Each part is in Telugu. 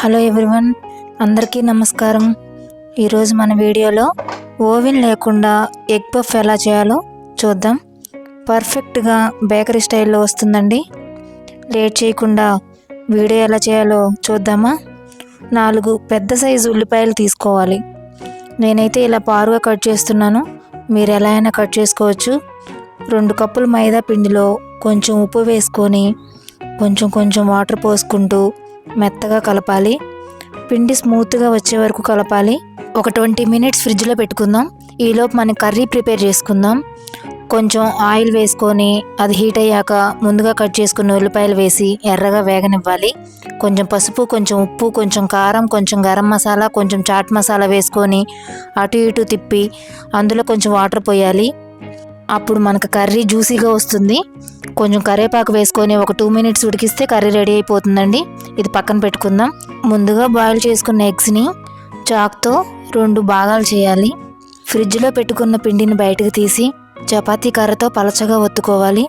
హలో ఎవ్రీవన్ అందరికీ నమస్కారం. ఈరోజు మన వీడియోలో ఓవెన్ లేకుండా ఎగ్ పఫ్ ఎలా చేయాలో చూద్దాం. పర్ఫెక్ట్గా బేకరీ స్టైల్లో వస్తుందండి. లేట్ చేయకుండా వీడియో ఎలా చేయాలో చూద్దామా? నాలుగు పెద్ద సైజు ఉల్లిపాయలు తీసుకోవాలి. నేనైతే ఇలా పారుగా కట్ చేస్తున్నాను. మీరు ఎలా అయినా కట్ చేసుకోవచ్చు. రెండు కప్పులు మైదా పిండిలో కొంచెం ఉప్పు వేసుకొని కొంచెం కొంచెం వాటర్ పోసుకుంటూ మెత్తగా కలపాలి. పిండి స్మూత్గా వచ్చే వరకు కలపాలి. ఒక ట్వంటీ మినిట్స్ ఫ్రిడ్జ్లో పెట్టుకుందాం. ఈలోపు మనం కర్రీ ప్రిపేర్ చేసుకుందాం. కొంచెం ఆయిల్ వేసుకొని అది హీట్ అయ్యాక ముందుగా కట్ చేసుకున్న ఉల్లిపాయలు వేసి ఎర్రగా వేగనివ్వాలి. కొంచెం పసుపు కొంచెం ఉప్పు కొంచెం కారం కొంచెం గరం మసాలా కొంచెం చాట్ మసాలా వేసుకొని అటు ఇటు తిప్పి అందులో కొంచెం వాటర్ పోయాలి. అప్పుడు మనకు కర్రీ జ్యూసీగా వస్తుంది. కొంచెం కరివేపాకు వేసుకొని ఒక టూ మినిట్స్ ఉడికిస్తే కర్రీ రెడీ అయిపోతుందండి. ఇది పక్కన పెట్టుకుందాం. ముందుగా బాయిల్ చేసుకున్న ఎగ్స్ని చాక్తో రెండు భాగాలు చేయాలి. ఫ్రిడ్జ్లో పెట్టుకున్న పిండిని బయటకు తీసి చపాతీ కర్రతో పలచగా ఒత్తుకోవాలి.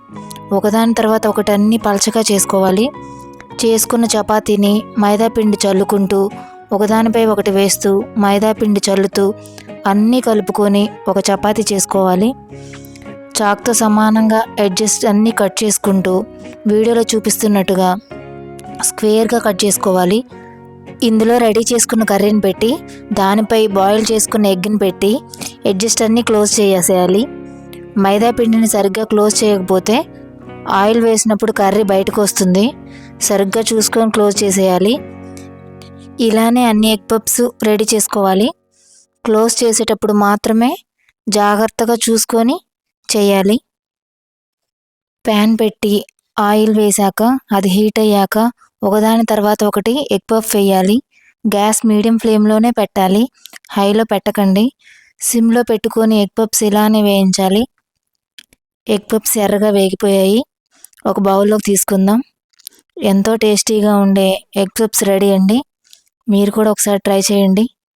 ఒకదాని తర్వాత ఒకటి అన్ని పలచగా చేసుకోవాలి. చేసుకున్న చపాతీని మైదా పిండి చల్లుకుంటూ ఒకదానిపై ఒకటి వేస్తూ మైదా పిండి చల్లుతూ అన్నీ కలుపుకొని ఒక చపాతీ చేసుకోవాలి. చాక్తో సమానంగా అడ్జస్ట్ అన్నీ కట్ చేసుకుంటూ వీడియోలో చూపిస్తున్నట్టుగా స్క్వేర్గా కట్ చేసుకోవాలి. ఇందులో రెడీ చేసుకున్న కర్రీని పెట్టి దానిపై బాయిల్ చేసుకున్న ఎగ్ని పెట్టి అడ్జస్ట్ అన్నీ క్లోజ్ చేసేయాలి. మైదా పిండిని సరిగ్గా క్లోజ్ చేయకపోతే ఆయిల్ వేసినప్పుడు కర్రీ బయటకు వస్తుంది. సరిగ్గా చూసుకొని క్లోజ్ చేసేయాలి. ఇలానే అన్ని ఎగ్ పప్స్ రెడీ చేసుకోవాలి. క్లోజ్ చేసేటప్పుడు మాత్రమే జాగ్రత్తగా చూసుకొని చేయాలి. ప్యాన్ పెట్టి ఆయిల్ వేశాక అది హీట్ అయ్యాక ఒకదాని తర్వాత ఒకటి ఎగ్ పఫ్ వేయాలి. గ్యాస్ మీడియం ఫ్లేమ్లోనే పెట్టాలి. హైలో పెట్టకండి. సిమ్లో పెట్టుకొని ఎగ్ పప్స్ ఇలానే వేయించాలి. ఎగ్ పప్స్ ఎర్రగా వేగిపోయాయి. ఒక బౌల్లోకి తీసుకుందాం. ఎంతో టేస్టీగా ఉండే ఎగ్ పప్స్ రెడీ అండి. మీరు కూడా ఒకసారి ట్రై చేయండి.